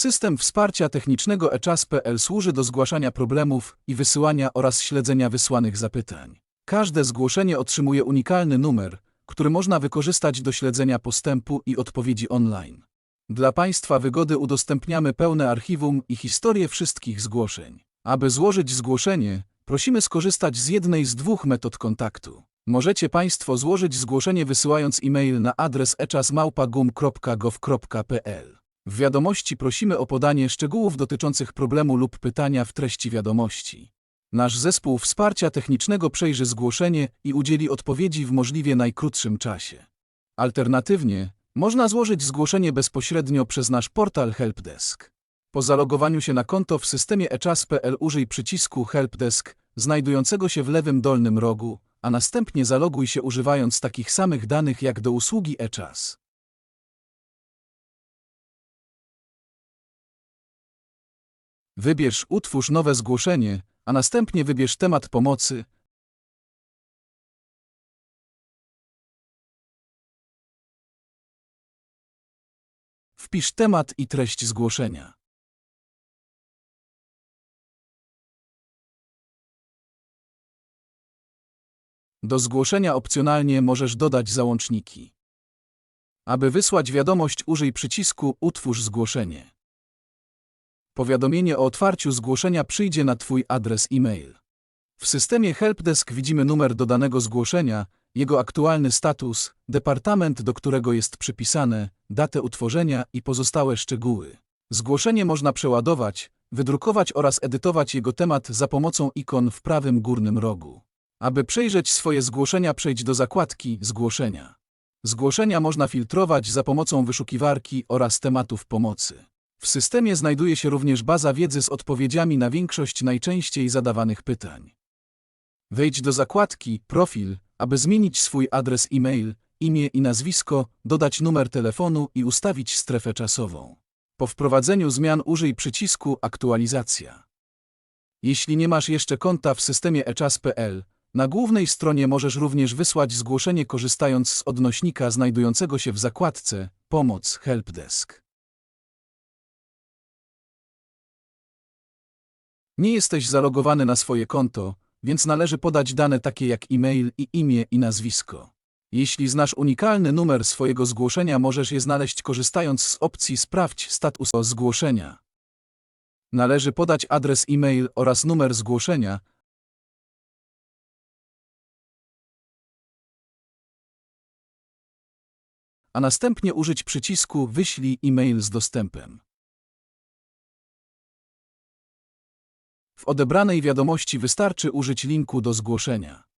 System wsparcia technicznego eChas.pl służy do zgłaszania problemów i wysyłania oraz śledzenia wysłanych zapytań. Każde zgłoszenie otrzymuje unikalny numer, który można wykorzystać do śledzenia postępu i odpowiedzi online. Dla Państwa wygody udostępniamy pełne archiwum i historię wszystkich zgłoszeń. Aby złożyć zgłoszenie, prosimy skorzystać z jednej z dwóch metod kontaktu. Możecie Państwo złożyć zgłoszenie wysyłając e-mail na adres eczasmałpagum.gov.pl. W wiadomości prosimy o podanie szczegółów dotyczących problemu lub pytania w treści wiadomości. Nasz zespół wsparcia technicznego przejrzy zgłoszenie i udzieli odpowiedzi w możliwie najkrótszym czasie. Alternatywnie, można złożyć zgłoszenie bezpośrednio przez nasz portal Helpdesk. Po zalogowaniu się na konto w systemie eczas.pl użyj przycisku Helpdesk znajdującego się w lewym dolnym rogu, a następnie zaloguj się używając takich samych danych jak do usługi eChas. Wybierz Utwórz nowe zgłoszenie, a następnie wybierz temat pomocy. Wpisz temat i treść zgłoszenia. Do zgłoszenia opcjonalnie możesz dodać załączniki. Aby wysłać wiadomość użyj przycisku Utwórz zgłoszenie. Powiadomienie o otwarciu zgłoszenia przyjdzie na Twój adres e-mail. W systemie Helpdesk widzimy numer dodanego zgłoszenia, jego aktualny status, departament, do którego jest przypisane, datę utworzenia i pozostałe szczegóły. Zgłoszenie można przeładować, wydrukować oraz edytować jego temat za pomocą ikon w prawym górnym rogu. Aby przejrzeć swoje zgłoszenia, przejdź do zakładki Zgłoszenia. Zgłoszenia można filtrować za pomocą wyszukiwarki oraz tematów pomocy. W systemie znajduje się również baza wiedzy z odpowiedziami na większość najczęściej zadawanych pytań. Wejdź do zakładki Profil, aby zmienić swój adres e-mail, imię i nazwisko, dodać numer telefonu i ustawić strefę czasową. Po wprowadzeniu zmian użyj przycisku Aktualizacja. Jeśli nie masz jeszcze konta w systemie eczas.pl, na głównej stronie możesz również wysłać zgłoszenie korzystając z odnośnika znajdującego się w zakładce Pomoc Helpdesk. Nie jesteś zalogowany na swoje konto, więc należy podać dane takie jak e-mail i imię i nazwisko. Jeśli znasz unikalny numer swojego zgłoszenia, możesz je znaleźć korzystając z opcji Sprawdź status zgłoszenia. Należy podać adres e-mail oraz numer zgłoszenia, a następnie użyć przycisku Wyślij e-mail z dostępem. W odebranej wiadomości wystarczy użyć linku do zgłoszenia.